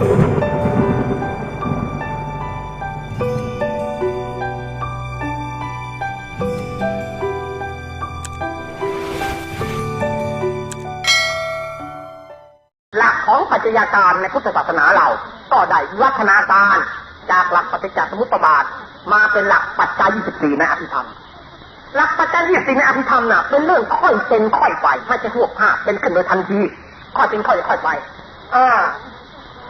หลักของปัจจัยการในพุทธศาสนาเรา ก็ได้วัฒนาการจากหลักปฏิจจสมุปบาท มาเป็นหลักปัจจัย 24 ในอภิธรรม หลักปัจจัย 24 ในอภิธรรมน่ะ เป็นเรื่องค่อยเป็นค่อยไป ไม่ใช่หวกห้าเป็นขึ้นโดยทันที ค่อยเป็นค่อยค่อยไป อ่า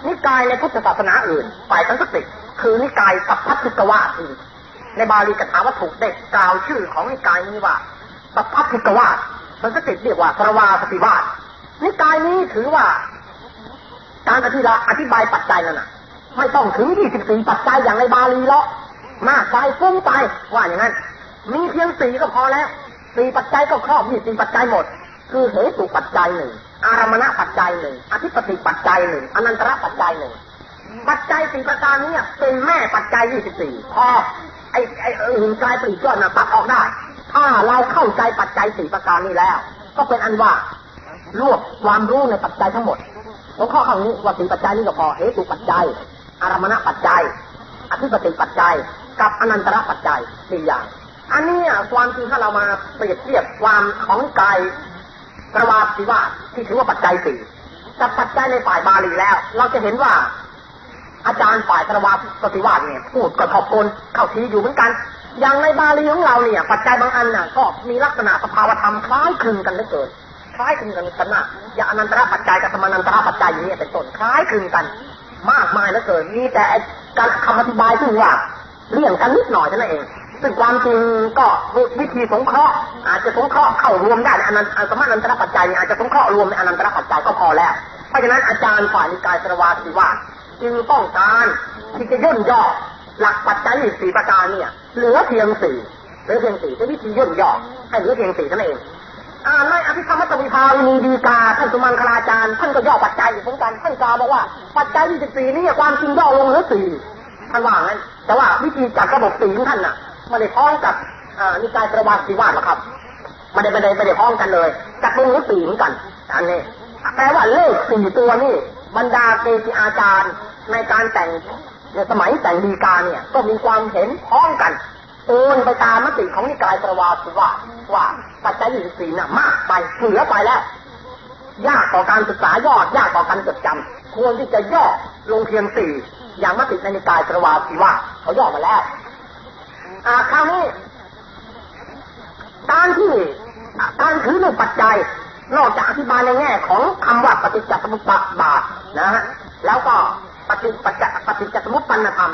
นิกายในพุทธศาสนาอื่น ฝ่ายสันสกฤตคือนิกายสัพพัทธิกวาทีในบาลีกถาวัตถุได้กล่าวชื่อของนิกายนี้ว่าสัพพัทธิกวาทสันสกฤตเรียกว่าสรวาสติวาสนิกายนี้ถือว่าการอธิบาอธิบายปัจจัยนั่นนะไม่ต้องถึง24ปัจจัยอย่างในบาลีหรอกมากไปฟุ้งไปว่าอย่างนั้น มีเพียงสี่ก็พอแล้วสี่ปัจจัยก็ครอบ24ปัจจัยหมด คือเหตุปัจจัยหนึ่ง อารมณปัจจัยหนึ่ง อธิปติปัจจัยหนึ่ง อนันตระปัจจัยหนึ่ง ปัจจัยสี่ประการนี้เป็นแม่ปัจจัย24พอไอ้ไอ้อื่นกลายปลีกย่อยมาตัดออกได้ ถ้าเราเข้าใจปัจจัยสี่ประการนี้แล้ว ก็เป็นอันว่ารวบความรู้ในปัจจัยทั้งหมดหัวข้อข้างนี้ว่าสี่ปัจจัยนี้ก็พอเหตุปัจจัย อารมณปัจจัย อธิปติปัจจัย กับอนันตระปัจจัยสี่อย่าง อันนี้ความจริงถ้าเรามาเปรียบเทียบความของกาย กระวาสิวาที่ถือว่าปัจจัยสี่กับปัจจัยในฝ่ายบาลีแล้ว เราจะเห็นว่า อาจารย์ฝ่ายกระวาปฏิวาเนี่ยพูดก็ขอบกลเข้าทีอยู่เหมือนกันอย่างในบาลีของเราเนี่ย ปัจจัยบางอันน่ะก็มีลักษณะสภาวธรรมคล้ายคลึงกันเหลือเกินคล้ายคลึงกันกันมากอย่างอนันตระปัจจัยกับสมานันตระปัจจัยอย่างนี้เป็นต้นคล้ายคลึงกัน มากมายเหลือเกินมีแต่การคำอธิบายที่ว่าเลี่ยงกันนิดหน่อยเท่านั้นเอง ซึ่งความจริงก็วิธีสงเคราะห์อาจจะสงเคราะห์เข้ารวมได้ในอนันต์สมานันตรปัจจัยอาจจะสงเคราะห์รวมในอนันตรปัจจัยก็พอแล้ว เพราะฉะนั้นอาจารย์ฝ่ายนิกายสรวาสิว่าจึงต้องการที่จะย่นย่อหลักปัจจัยสี่ประการเนี่ยเหลือเพียงสี่เหลือเพียงสี่เป็นวิธีย่นย่อให้เหลือเพียงสี่เท่านั้นเองอ่าในอภิธรรมตวิภาวินีดีกาท่านสุมังคลาจารย์ท่านก็ย่อปัจจัยอยู่เหมือนกันท่านกล่าวบอกว่าปัจจัยที่สี่นี่ความจริงย่อลงเหลือสี่ท่านว่างั้นแต่ว่าวิธีจัดระบบสี่ของท่านน่ะ ไม่ได้พ้องกับนิกายประวัติสิวาสหรอกครับไม่ได้ไม่ได้ไม่ได้พ้องกันเลยจัดลงเหลือสี่เหมือนกันอันนี้แปลว่าเลขสี่ตัวนี่บรรดาเกจิอาจารย์ในการแต่งในสมัยแต่งดีกาเนี่ยก็มีความเห็นพ้องกันโอนไปตามมติของนิกายประวัติสิวาว่าปัจจัยยี่สี่น่ะมากไปเหลือไปแล้ว ยากต่อการศึกษายอดยากต่อการจดจำควรที่จะย่อลงเพียงสี่อย่างมติในนิกายประวาสีว่าเขาย่อมาแล้ว คราวนี้การที่อ่าการถือรื่องปัจจัย นอกจากอธิบายในแง่ของคำว่าปฏิจจสมุปบาทนะฮะแล้วก็ปฏิปจจปฏิจจสมุปปนธรรม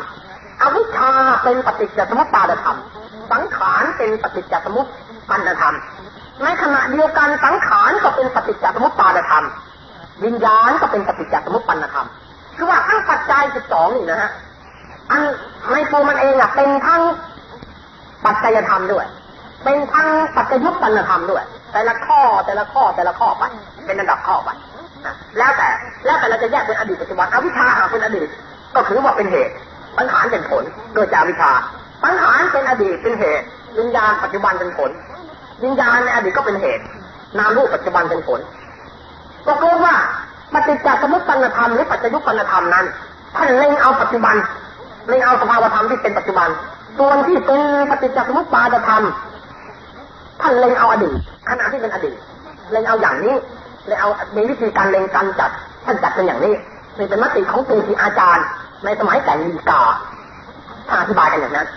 อวิชชาเป็นปฏิจจสมุปบาทธรรม สังขารเป็นปฏิจจสมุปปนธรรม ในขณะเดียวกันสังขารก็เป็นปฏิจจสมุปบาทธรรม วิญญาณก็เป็นปฏิจจสมุปปนธรรม คือว่าทั้งปัจจัยสิบสองนี่นะฮะอันในตัวมันเองอะเป็นทั้ง ปัจจัยธรรมด้วย เป็นทั้งปัจจยุปปนธรรมด้วย แต่ละข้อแต่ละข้อแต่ละข้อไปเป็นระดับข้อไปแล้วแต่แล้วแต่เราจะแยกเป็นอดีตปัจจุบันอวิชชาหากเป็นอดีต ก็ถือว่าเป็นเหตุสังขารเป็นผลโดยจากวิชาสังขารเป็นอดีตเป็นเหตุวิญญาณปัจจุบันเป็นผลวิญญาณในอดีตก็เป็นเหตุ นามรูปปัจจุบันเป็นผลตกลงว่าปฏิจจสมุปปนธรรมหรือปัจจยุปปนธรรมนั้นท่านเล็งเอาปัจจุบันเล็งเอาสภาวธรรมที่เป็นปัจจุบันส่วนที่เป็นปฏิจจสมุปบาทธรรมท่านเล็งเอาอดีตขณะที่เป็นอดีตเล็งเอาอย่างนี้เล็งเอามีวิธีการเล็งการจัดท่านจัดเป็นอย่างนี้นี่เป็นมติของเกจิอาจารย์ ในสมัยแต่งลีกาท่าอธิบายกันอย่างนั้น